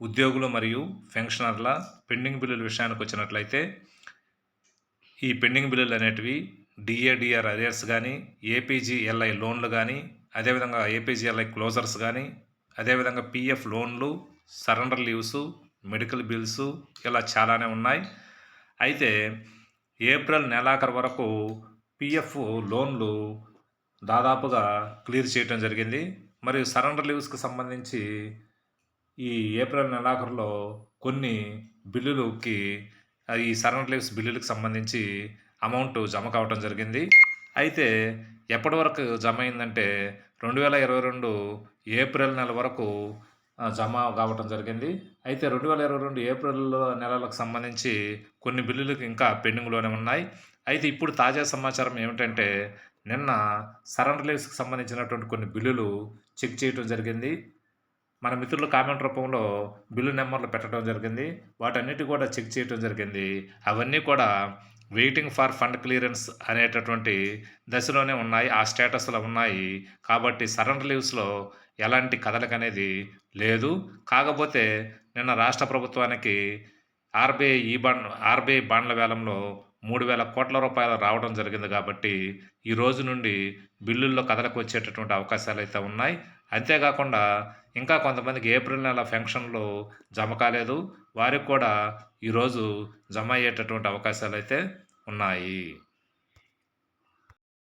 ఉద్యోగులు మరియు పెన్షనర్ల పెండింగ్ బిల్లుల విషయానికి వచ్చినట్లయితే ఈ పెండింగ్ బిల్లులు అనేటివి డిఏడిఆర్ అరియర్స్ కానీ ఏపీజీఎల్ఐ లోన్లు కానీ అదేవిధంగా ఏపీజీఎల్ఐ క్లోజర్స్ కానీ అదేవిధంగా పిఎఫ్ లోన్లు సరెండర్ లీవ్స్ మెడికల్ బిల్స్ ఇలా చాలానే ఉన్నాయి. అయితే ఏప్రిల్ నెలాఖరు వరకు పిఎఫ్ లోన్లు దాదాపుగా క్లియర్ చేయడం జరిగింది. మరియు సరెండర్ లీవ్స్కి సంబంధించి ఈ ఏప్రిల్ నెలాఖరులో కొన్ని బిల్లులకి ఈ సరెండర్ లీవ్స్ బిల్లులకు సంబంధించి అమౌంట్ జమ కావటం జరిగింది. అయితే ఎప్పటి వరకు జమ అయిందంటే రెండు వేల ఇరవై రెండు ఏప్రిల్ నెల వరకు జమ కావటం జరిగింది. అయితే రెండు వేల ఇరవై రెండు ఏప్రిల్ నెలలకు సంబంధించి కొన్ని బిల్లులకు ఇంకా పెండింగ్లోనే ఉన్నాయి. అయితే ఇప్పుడు తాజా సమాచారం ఏమిటంటే నిన్న సరెండర్ లీవ్స్కి సంబంధించినటువంటి కొన్ని బిల్లులు చెక్ చేయడం జరిగింది. మన మిత్రులు కామెంట్ రూపంలో బిల్లు నెంబర్లు పెట్టడం జరిగింది. వాటన్నిటి కూడా చెక్ చేయడం జరిగింది. అవన్నీ కూడా వెయిటింగ్ ఫర్ ఫండ్ క్లియరెన్స్ అనేటటువంటి దశలోనే ఉన్నాయి. ఆ స్టేటస్లో ఉన్నాయి. కాబట్టి సరెండర్ లీవ్స్లో ఎలాంటి కదలిక అనేది లేదు. కాకపోతే నిన్న రాష్ట్ర ప్రభుత్వానికి ఆర్బీఐ ఈ బాండ్ ఆర్బీఐ బాండ్ల వేలంలో మూడు వేల కోట్ల రూపాయలు రావడం జరిగింది కాబట్టి ఈ రోజు నుండి బిల్లుల్లో కదలకు వచ్చేటటువంటి అవకాశాలు అయితే ఉన్నాయి. అంతేకాకుండా ఇంకా కొంతమందికి ఏప్రిల్ నెల ఫెన్షన్లు జమ కాలేదు. వారికి కూడా ఈరోజు జమ అయ్యేటటువంటి అవకాశాలు అయితే ఉన్నాయి.